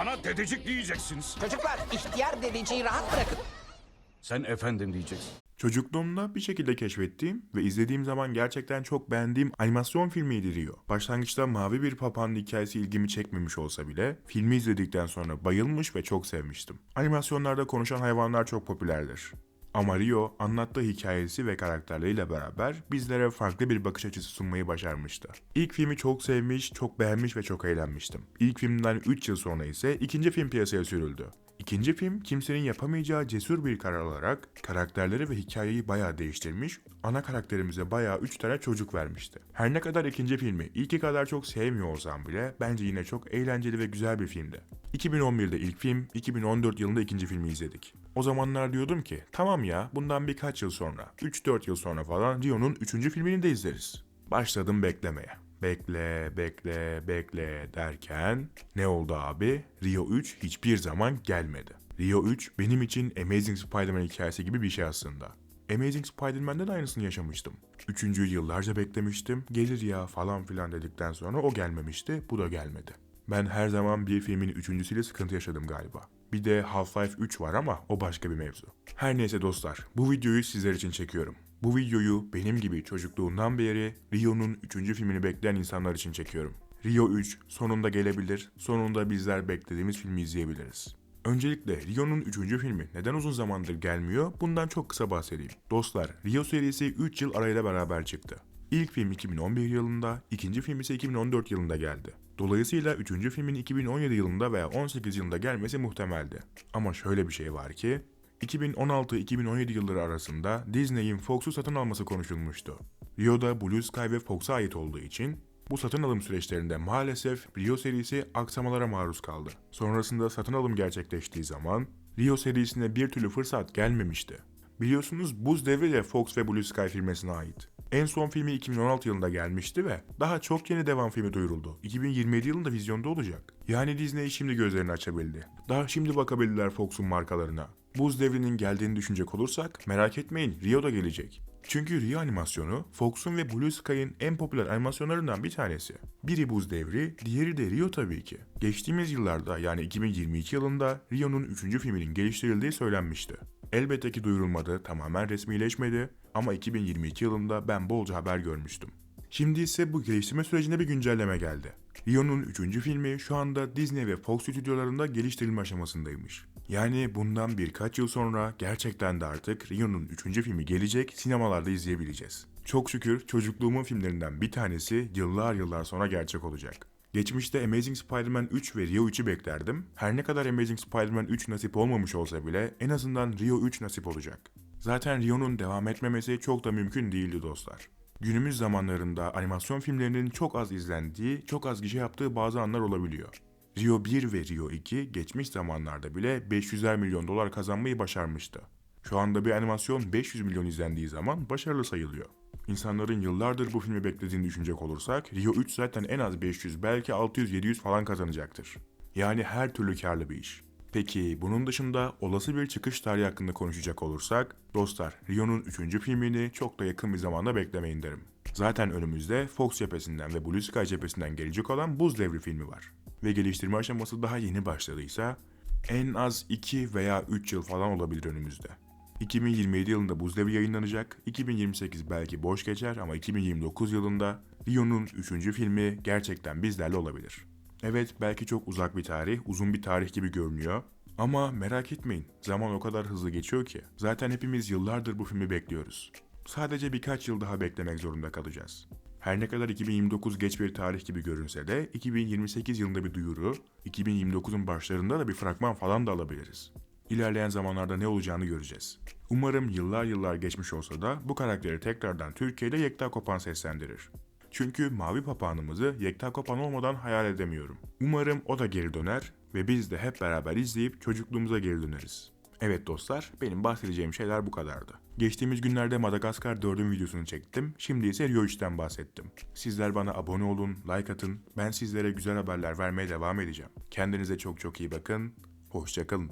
Bana dedecik diyeceksiniz. Çocuklar ihtiyar dedeciyi rahat bırakın. Sen efendim diyeceksin. Çocukluğumda bir şekilde keşfettiğim ve izlediğim zaman gerçekten çok beğendiğim animasyon filmiydi Rio. Başlangıçta mavi bir papağanın hikayesi ilgimi çekmemiş olsa bile filmi izledikten sonra bayılmış ve çok sevmiştim. Animasyonlarda konuşan hayvanlar çok popülerdir. Ama Rio anlattığı hikayesi ve karakterleriyle beraber bizlere farklı bir bakış açısı sunmayı başarmıştı. İlk filmi çok sevmiş, çok beğenmiş ve çok eğlenmiştim. İlk filmden 3 yıl sonra ise ikinci film piyasaya sürüldü. İkinci film kimsenin yapamayacağı cesur bir karar olarak karakterleri ve hikayeyi bayağı değiştirmiş, ana karakterimize bayağı 3 tane çocuk vermişti. Her ne kadar ikinci filmi ilki kadar çok sevmiyor olsam bile bence yine çok eğlenceli ve güzel bir filmdi. 2011'de ilk film, 2014 yılında ikinci filmi izledik. O zamanlar diyordum ki tamam ya bundan birkaç yıl sonra, 3-4 yıl sonra falan Rio'nun 3. filmini de izleriz. Başladım beklemeye. Bekle, bekle, bekle derken ne oldu abi? Rio 3 hiçbir zaman gelmedi. Rio 3 benim için Amazing Spider-Man hikayesi gibi bir şey aslında. Amazing Spider-Man'de de aynısını yaşamıştım. Üçüncüyü yıllarca beklemiştim, gelir ya falan filan dedikten sonra o gelmemişti, bu da gelmedi. Ben her zaman bir filmin üçüncüsüyle sıkıntı yaşadım galiba. Bir de Half-Life 3 var ama o başka bir mevzu. Her neyse dostlar, bu videoyu sizler için çekiyorum. Bu videoyu benim gibi çocukluğundan beri Rio'nun 3. filmini bekleyen insanlar için çekiyorum. Rio 3 sonunda gelebilir, sonunda bizler beklediğimiz filmi izleyebiliriz. Öncelikle Rio'nun 3. filmi neden uzun zamandır gelmiyor bundan çok kısa bahsedeyim. Dostlar, Rio serisi 3 yıl arayla beraber çıktı. İlk film 2011 yılında, ikinci film ise 2014 yılında geldi. Dolayısıyla 3. filmin 2017 yılında veya 18 yılında gelmesi muhtemeldi. Ama şöyle bir şey var ki, 2016-2017 yılları arasında Disney'in Fox'u satın alması konuşulmuştu. Rio'da Blue Sky ve Fox'a ait olduğu için bu satın alım süreçlerinde maalesef Rio serisi aksamalara maruz kaldı. Sonrasında satın alım gerçekleştiği zaman Rio serisine bir türlü fırsat gelmemişti. Biliyorsunuz Buz Devri de Fox ve Blue Sky firmasına ait. En son filmi 2016 yılında gelmişti ve daha çok yeni devam filmi duyuruldu. 2027 yılında vizyonda olacak. Yani Disney şimdi gözlerini açabildi. Daha şimdi bakabildiler Fox'un markalarına. Buz devrinin geldiğini düşünecek olursak merak etmeyin Rio da gelecek. Çünkü Rio animasyonu Fox'un ve Blue Sky'ın en popüler animasyonlarından bir tanesi. Biri Buz Devri, diğeri de Rio tabii ki. Geçtiğimiz yıllarda yani 2022 yılında Rio'nun 3. filminin geliştirildiği söylenmişti. Elbette ki duyurulmadı, tamamen resmileşmedi ama 2022 yılında ben bolca haber görmüştüm. Şimdi ise bu geliştirme sürecinde bir güncelleme geldi. Rio'nun 3. filmi şu anda Disney ve Fox stüdyolarında geliştirilme aşamasındaymış. Yani bundan birkaç yıl sonra gerçekten de artık Rio'nun 3. filmi gelecek, sinemalarda izleyebileceğiz. Çok şükür çocukluğumun filmlerinden bir tanesi yıllar yıllar sonra gerçek olacak. Geçmişte Amazing Spider-Man 3 ve Rio 3'ü beklerdim. Her ne kadar Amazing Spider-Man 3 nasip olmamış olsa bile en azından Rio 3 nasip olacak. Zaten Rio'nun devam etmemesi çok da mümkün değildi dostlar. Günümüz zamanlarında animasyon filmlerinin çok az izlendiği, çok az gişe yaptığı bazı anlar olabiliyor. Rio 1 ve Rio 2 geçmiş zamanlarda bile 500'er milyon dolar kazanmayı başarmıştı. Şu anda bir animasyon 500 milyon izlendiği zaman başarılı sayılıyor. İnsanların yıllardır bu filmi beklediğini düşünecek olursak Rio 3 zaten en az 500 belki 600-700 falan kazanacaktır. Yani her türlü karlı bir iş. Peki bunun dışında olası bir çıkış tarihi hakkında konuşacak olursak, dostlar Rio'nun 3. filmini çok da yakın bir zamanda beklemeyin derim. Zaten önümüzde Fox cephesinden ve Blue Sky cephesinden gelecek olan Buz Devri filmi var. Ve geliştirme aşaması daha yeni başladıysa en az 2 veya 3 yıl falan olabilir önümüzde. 2027 yılında Buz Devri yayınlanacak, 2028 belki boş geçer ama 2029 yılında Rio'nun 3. filmi gerçekten bizlerle olabilir. Evet belki çok uzak bir tarih, uzun bir tarih gibi görünüyor. Ama merak etmeyin, zaman o kadar hızlı geçiyor ki. Zaten hepimiz yıllardır bu filmi bekliyoruz. Sadece birkaç yıl daha beklemek zorunda kalacağız. Her ne kadar 2029 geç bir tarih gibi görünse de 2028 yılında bir duyuru, 2029'un başlarında da bir fragman falan da alabiliriz. İlerleyen zamanlarda ne olacağını göreceğiz. Umarım yıllar yıllar geçmiş olsa da bu karakteri tekrardan Türkiye'de Yekta Kopan seslendirir. Çünkü Mavi Papağanımızı Yekta Kopan olmadan hayal edemiyorum. Umarım o da geri döner ve biz de hep beraber izleyip çocukluğumuza geri döneriz. Evet dostlar, benim bahsedeceğim şeyler bu kadardı. Geçtiğimiz günlerde Madagaskar 4'ün videosunu çektim, şimdi ise Rio 3'ten bahsettim. Sizler bana abone olun, like atın, ben sizlere güzel haberler vermeye devam edeceğim. Kendinize çok çok iyi bakın, hoşçakalın.